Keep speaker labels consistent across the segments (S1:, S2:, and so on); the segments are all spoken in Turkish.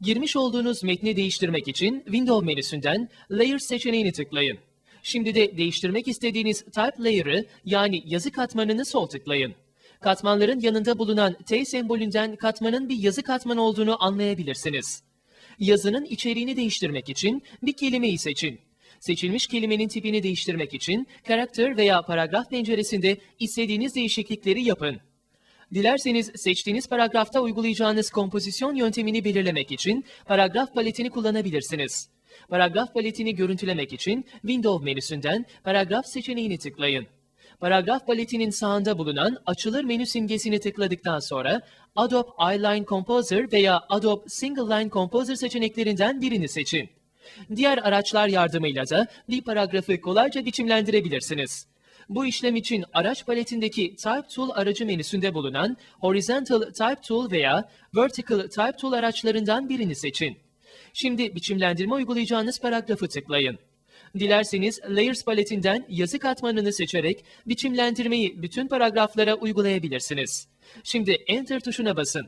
S1: Girmiş olduğunuz metni değiştirmek için Window menüsünden Layer seçeneğini tıklayın. Şimdi de değiştirmek istediğiniz Type Layer'ı yani yazı katmanını sol tıklayın. Katmanların yanında bulunan T sembolünden katmanın bir yazı katmanı olduğunu anlayabilirsiniz. Yazının içeriğini değiştirmek için bir kelimeyi seçin. Seçilmiş kelimenin tipini değiştirmek için Character veya Paragraf penceresinde istediğiniz değişiklikleri yapın. Dilerseniz seçtiğiniz paragrafta uygulayacağınız kompozisyon yöntemini belirlemek için paragraf paletini kullanabilirsiniz. Paragraf paletini görüntülemek için Window menüsünden paragraf seçeneğini tıklayın. Paragraf paletinin sağında bulunan açılır menü simgesini tıkladıktan sonra Adobe Eyeline Composer veya Adobe Single Line Composer seçeneklerinden birini seçin. Diğer araçlar yardımıyla da bir paragrafı kolayca biçimlendirebilirsiniz. Bu işlem için araç paletindeki Type Tool aracı menüsünde bulunan Horizontal Type Tool veya Vertical Type Tool araçlarından birini seçin. Şimdi biçimlendirme uygulayacağınız paragrafı tıklayın. Dilerseniz Layers paletinden yazı katmanını seçerek biçimlendirmeyi bütün paragraflara uygulayabilirsiniz. Şimdi Enter tuşuna basın.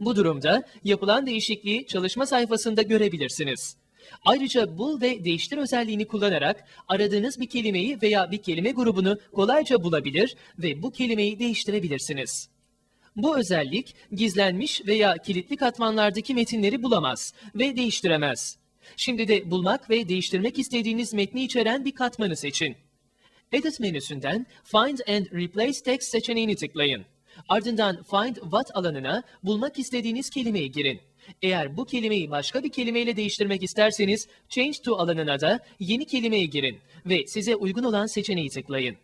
S1: Bu durumda yapılan değişikliği çalışma sayfasında görebilirsiniz. Ayrıca bul ve değiştir özelliğini kullanarak aradığınız bir kelimeyi veya bir kelime grubunu kolayca bulabilir ve bu kelimeyi değiştirebilirsiniz. Bu özellik gizlenmiş veya kilitli katmanlardaki metinleri bulamaz ve değiştiremez. Şimdi de bulmak ve değiştirmek istediğiniz metni içeren bir katmanı seçin. Edit menüsünden Find and Replace Text seçeneğini tıklayın. Ardından Find What alanına bulmak istediğiniz kelimeyi girin. Eğer bu kelimeyi başka bir kelimeyle değiştirmek isterseniz Change to alanına da yeni kelimeyi girin ve size uygun olan seçeneği tıklayın.